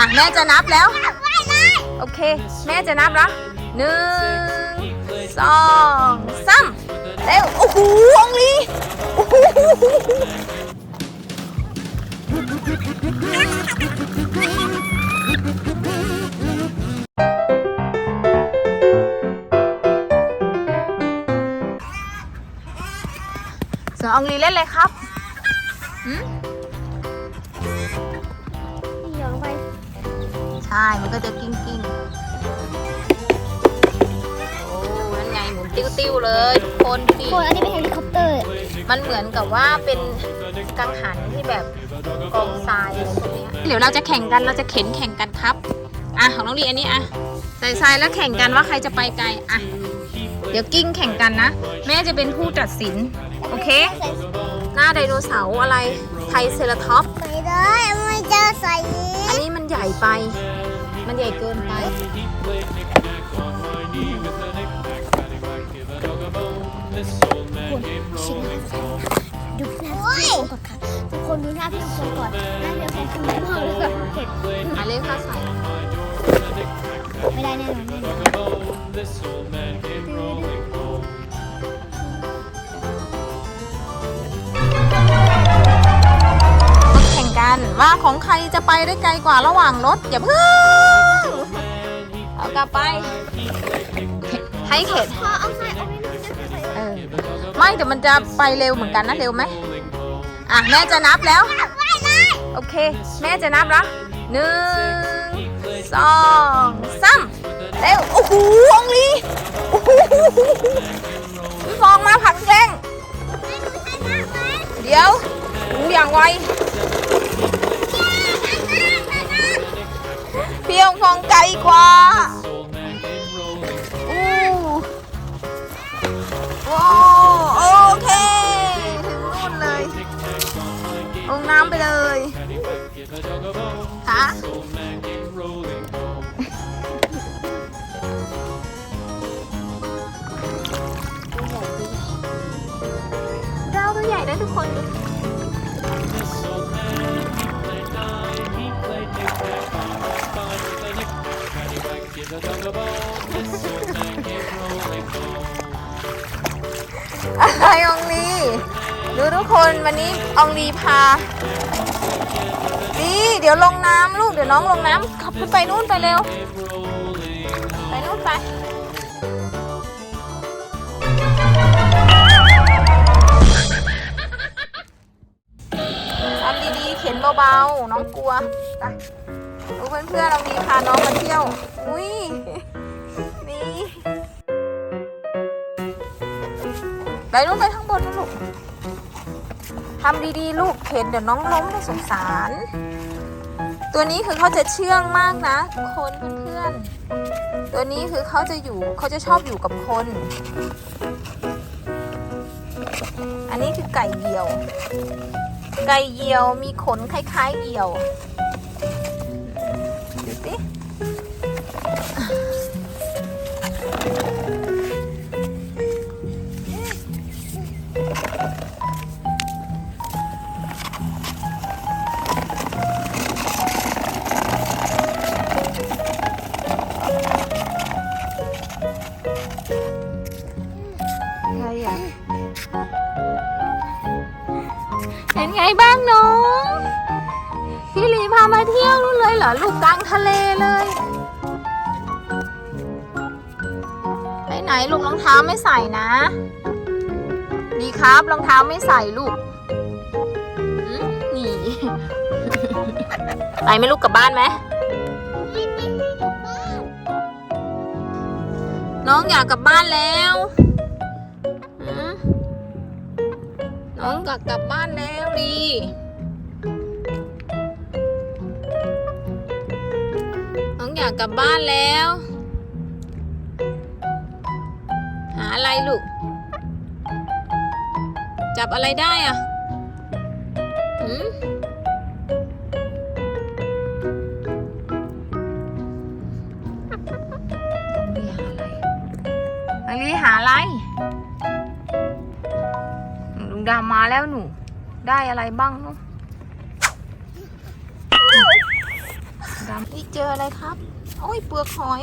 อะแม่จะนับแล้ว โอเค แม่จะนับแล้วหนึ่งสองสามเร็ว โอ้โหองลีโอ้โหเสือองลีเล่นเลยครับ ใช่ มันก็จะกิ้งกิ้งโอ้นั่นไงหมุนติ้วติ้วๆเลยทุกคนดูดิคนอันนี้เป็นเฮลิคอปเตอร์ มันเหมือนกับว่าเป็นกังหันที่แบบกองทรายอะไรพวกเนี้ยเดี๋ยวเราจะแข่งกันเราจะเข็นแข่งกันครับ อะของน้องลีอันนี้อะใส่ทรายแล้วแข่งกันว่าใครจะไปไกลอะเดี๋ยวกิ้งแข่งกันนะ แม่จะเป็นผู้ตัดสิน โอเค หน้าไดโนเสาร์อะไรไทรเซราท็อปส์ไปเลยไม่จะใส่อันนี้มันใหญ่ไป มันใหญ่เกินไป ชิ้นดูหน้าพี่ก่อนค่ะทุกคนดูหน้าพี่คนก่อนหน้าพี่คนคือไม่พอเลยแบบเผ็ดอะเลขค่าใส่ไม่ได้แน่นอนแน่นอนมาแข่งกันว่าของใครจะไปได้ไกลกว่าระหว่างรถอย่าเพิ่ง เอากลับไป ให้เข็ด พอเอาใส่เอาไม่รู้จะใส่เออ ไม่แต่มันจะไปเร็วเหมือนกันนะเร็วไหมอะแม่จะนับแล้วโอเค แม่จะนับแล้วหนึ่งสองสามเร็ว โอ้โหองลีโอ้โหพี่ฟองมาผักแกล้งเดี๋ยวหูอย่างไว พียงฟองไกลกว่าอู้โอ้โอเค ถึงนู่นเลย ลงน้ำไปเลยค่ะเราตัวใหญ่ได้ทุกคนดู ทุกคนวันนี้อองลีพาดีเดี๋ยวลงน้ำลูกเดี๋ยวน้องลงน้ำขับขึ้นไปนู่นไปเร็ว ไปนู่นไปทำดีๆเข็นเบาๆ น้องกลัวไปดูเพื่อนๆเรามีพาน้องมาเที่ยว อุ้ยนี่ไปลูกไปข้างบนนะลูก ทำดีๆ ลูกเข็นเดี๋ยวน้องล้มน่สงสาร ตัวนี้คือเขาจะเชื่องมากนะ คนเพื่อนๆ ตัวนี้คือเขาจะอยู่เขาจะชอบอยู่กับคน อันนี้คือไก่เหยี่ยว ไก่เหยี่ยวมีขนคล้ายๆเหยี่ยวดูสิ บ้างน้องพี่ลีพามาเที่ยวนู่นเลยเหรอลูกกลางทะเลเลย ไปไหนลูกรองเท้าไม่ใส่นะ ดีครับรองเท้าไม่ใส่ลูกหืมนี่ ไปไหม่ลูกกลับบ้านไหมน้องอยากกลับบ้านแล้ว น้องอยากกลับบ้านแล้วดีน้องอยากกลับบ้านแล้ว หาอะไรลูก จับอะไรได้อะหืม ดำมาแล้วหนู ได้อะไรบ้างลูกดำนี่เจออะไรครับ โอ้ยเปลือกหอย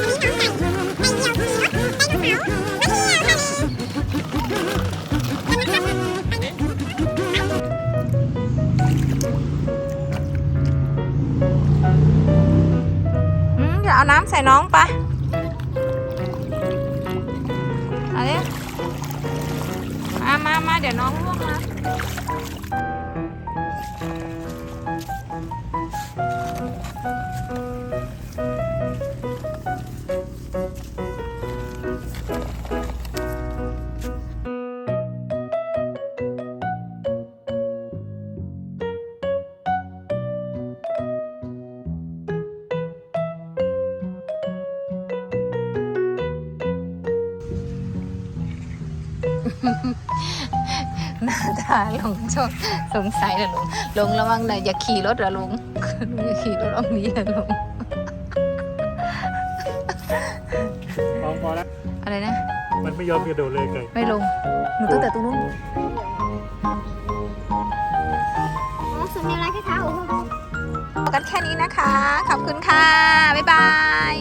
เอาน้ำใส่น้องไปเอาดิมามามาเดี๋ยวน้องล่วง หน้าตาลงชอบสงสัยนะลุงลงระวังหน่อยอย่าขี่รถเหรอลุงลุงอย่าขี่รถออกนี้นะลุงพอพอแล้วอะไรนะ มันไม่ยอมกระโดดเลยไก่ไม่ลงหนูตั้งแต่ตรงนู้นอ๋อสำเนียงอะไรคะโอ้โหพอกันแค่นี้นะคะ ขอบคุณค่ะ บ๊ายบาย